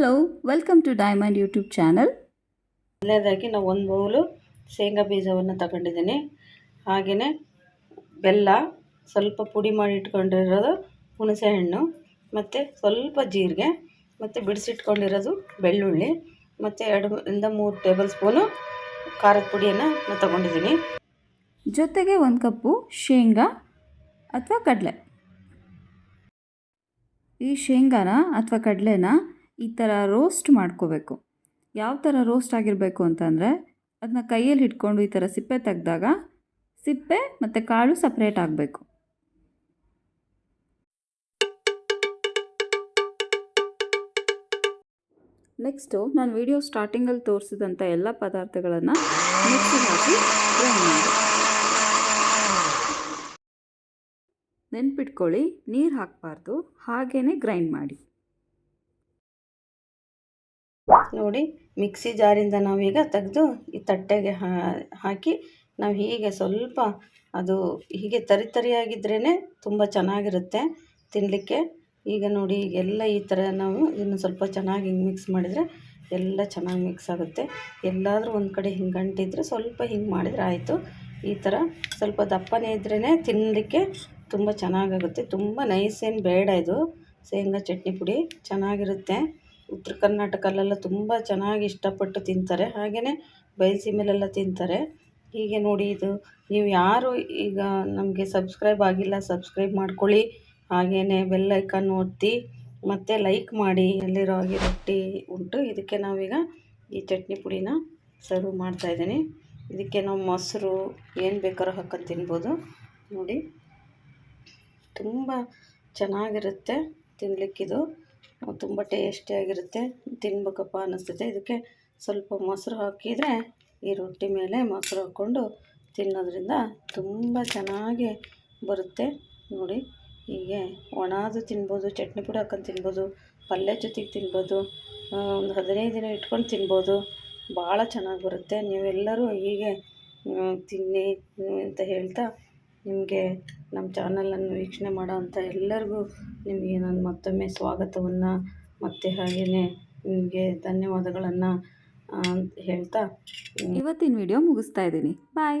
Welcome to Diamond YouTube channel ಮೊದಲನೇದಾಗಿ ನಾವು ಒಂದು ಬೌಲು ಶೇಂಗಾ ಬೀಜವನ್ನು ತಗೊಂಡಿದ್ದೀನಿ. ಹಾಗೆಯೇ ಬೆಲ್ಲ ಸ್ವಲ್ಪ ಪುಡಿ ಮಾಡಿ ಇಟ್ಕೊಂಡಿರೋದು ಹುಣಸೆಹಣ್ಣು ಮತ್ತು ಸ್ವಲ್ಪ ಜೀರಿಗೆ ಮತ್ತು ಬಿಡಿಸಿಟ್ಕೊಂಡಿರೋದು ಬೆಳ್ಳುಳ್ಳಿ ಮತ್ತು ಎರಡು ಇಂದ ಮೂರು ಟೇಬಲ್ ಸ್ಪೂನು ಖಾರದ ಪುಡಿಯನ್ನು ನಾನು ತಗೊಂಡಿದ್ದೀನಿ. ಜೊತೆಗೆ ಒಂದು ಕಪ್ಪು ಶೇಂಗಾ ಅಥವಾ ಕಡಲೆ. ಈ ಶೇಂಗಾನ ಅಥವಾ ಕಡಲೆನ ಈ ಥರ ರೋಸ್ಟ್ ಮಾಡ್ಕೋಬೇಕು. ಯಾವ ಥರ ರೋಸ್ಟ್ ಆಗಿರಬೇಕು ಅಂತಂದರೆ, ಅದನ್ನ ಕೈಯಲ್ಲಿ ಹಿಡ್ಕೊಂಡು ಈ ಥರ ಸಿಪ್ಪೆ ತೆಗೆದಾಗ ಸಿಪ್ಪೆ ಮತ್ತು ಕಾಳು ಸಪ್ರೇಟ್ ಆಗಬೇಕು. ನೆಕ್ಸ್ಟು ನಾನು ವಿಡಿಯೋ ಸ್ಟಾರ್ಟಿಂಗಲ್ಲಿ ತೋರಿಸಿದಂಥ ಎಲ್ಲ ಪದಾರ್ಥಗಳನ್ನು ಮಿಕ್ಸಿ ಹಾಕಿ ಫ್ರೈ ಮಾಡಿ. ನೆನ್ಪಿಟ್ಕೊಳ್ಳಿ, ನೀರು ಹಾಕಬಾರ್ದು ಹಾಗೇ ಗ್ರೈಂಡ್ ಮಾಡಿ. ನೋಡಿ ಮಿಕ್ಸಿ ಜಾರಿಂದ ನಾವೀಗ ತೆಗೆದು ಈ ತಟ್ಟೆಗೆ ಹಾಕಿ ನಾವು ಹೀಗೆ ಸ್ವಲ್ಪ ಅದು ಹೀಗೆ ತರಿ ತರಿಯಾಗಿದ್ರೇ ತುಂಬ ಚೆನ್ನಾಗಿರುತ್ತೆ ತಿನ್ನಲಿಕ್ಕೆ ಈಗ ನೋಡಿ ಎಲ್ಲ ಈ ಥರ ನಾವು ಇನ್ನು ಸ್ವಲ್ಪ ಚೆನ್ನಾಗಿ ಹಿಂಗೆ ಮಿಕ್ಸ್ ಮಾಡಿದರೆ ಎಲ್ಲ ಚೆನ್ನಾಗಿ ಮಿಕ್ಸ್ ಆಗುತ್ತೆ. ಎಲ್ಲಾದರೂ ಒಂದು ಕಡೆ ಹಿಂಗೆ ಅಂಟಿದ್ರೆ ಸ್ವಲ್ಪ ಹಿಂಗೆ ಮಾಡಿದರೆ ಆಯಿತು. ಈ ಥರ ಸ್ವಲ್ಪ ದಪ್ಪನೇ ಇದ್ರೇ ತಿನ್ನಲಿಕ್ಕೆ ತುಂಬ ಚೆನ್ನಾಗಾಗುತ್ತೆ ತುಂಬ ನೈಸ್ ಏನು ಬೇಡ ಇದು. ಶೇಂಗಾ ಚಟ್ನಿ ಪುಡಿ ಚೆನ್ನಾಗಿರುತ್ತೆ. ಉತ್ತರ ಕರ್ನಾಟಕಲ್ಲೆಲ್ಲ ತುಂಬ ಚೆನ್ನಾಗಿ ಇಷ್ಟಪಟ್ಟು ತಿಂತಾರೆ. ಹಾಗೆಯೇ ಬಯಲುಸೀಮೆಲೆಲ್ಲ ತಿಂತಾರೆ. ಹೀಗೆ ನೋಡಿ ಇದು, ನೀವು ಯಾರು ಈಗ ನಮಗೆ ಸಬ್ಸ್ಕ್ರೈಬ್ ಆಗಿಲ್ಲ, ಸಬ್ಸ್ಕ್ರೈಬ್ ಮಾಡ್ಕೊಳ್ಳಿ. ಹಾಗೆಯೇ ಬೆಲ್ ಐಕಾನ್ ಒತ್ತಿ, ಮತ್ತು ಲೈಕ್ ಮಾಡಿ. ಎಲ್ಲಿರೋ ರಾಗಿ ರೊಟ್ಟಿ ಉಂಟು. ಇದಕ್ಕೆ ನಾವೀಗ ಈ ಚಟ್ನಿ ಪುಡಿನ ಸರ್ವ್ ಮಾಡ್ತಾಯಿದ್ದೀನಿ ಇದಕ್ಕೆ ನಾವು ಮೊಸರು, ಏನು ಬೇಕಾದ್ರೂ ಹಾಕೊಂಡು ತಿನ್ಬೋದು. ನೋಡಿ, ತುಂಬ ಚೆನ್ನಾಗಿರುತ್ತೆ ತಿನ್ನಲಿಕ್ಕಿದು ತುಂಬ ಟೇಸ್ಟಿಯಾಗಿರುತ್ತೆ ತಿನ್ಬೇಕಪ್ಪ ಅನ್ನಿಸ್ತೈತೆ ಇದಕ್ಕೆ ಸ್ವಲ್ಪ ಮೊಸರು ಹಾಕಿದರೆ ಈ ರೊಟ್ಟಿ ಮೇಲೆ ಮೊಸರು ಹಾಕ್ಕೊಂಡು ತಿನ್ನೋದ್ರಿಂದ ತುಂಬ ಚೆನ್ನಾಗಿ ಬರುತ್ತೆ. ನೋಡಿ, ಹೀಗೆ ಒಣದು ತಿನ್ಬೋದು, ಚಟ್ನಿ ಪುಡಿ ಹಾಕೊಂಡು ತಿನ್ಬೋದು, ಪಲ್ಯ ಜೊತೆಗೆ ತಿನ್ಬೋದು ಒಂದು ಹದಿನೈದು ದಿನ ಇಟ್ಕೊಂಡು ತಿನ್ಬೋದು, ಭಾಳ ಚೆನ್ನಾಗಿ ಬರುತ್ತೆ. ನೀವೆಲ್ಲರೂ ಹೀಗೆ ತಿನ್ನಿ ಅಂತ ಹೇಳ್ತಾ ನಿಮಗೆ ನಮ್ಮ ಚಾನಲನ್ನು ವೀಕ್ಷಣೆ ಮಾಡೋವಂಥ ಎಲ್ಲರಿಗೂ ನಿಮಗೆ ನಾನು ಮತ್ತೊಮ್ಮೆ ಸ್ವಾಗತವನ್ನು ಮತ್ತು ಹಾಗೆಯೇ ನಿಮಗೆ ಧನ್ಯವಾದಗಳನ್ನು ಹೇಳ್ತಾ ಇವತ್ತಿನ ವಿಡಿಯೋ ಮುಗಿಸ್ತಾ ಇದ್ದೀನಿ. ಬಾಯ್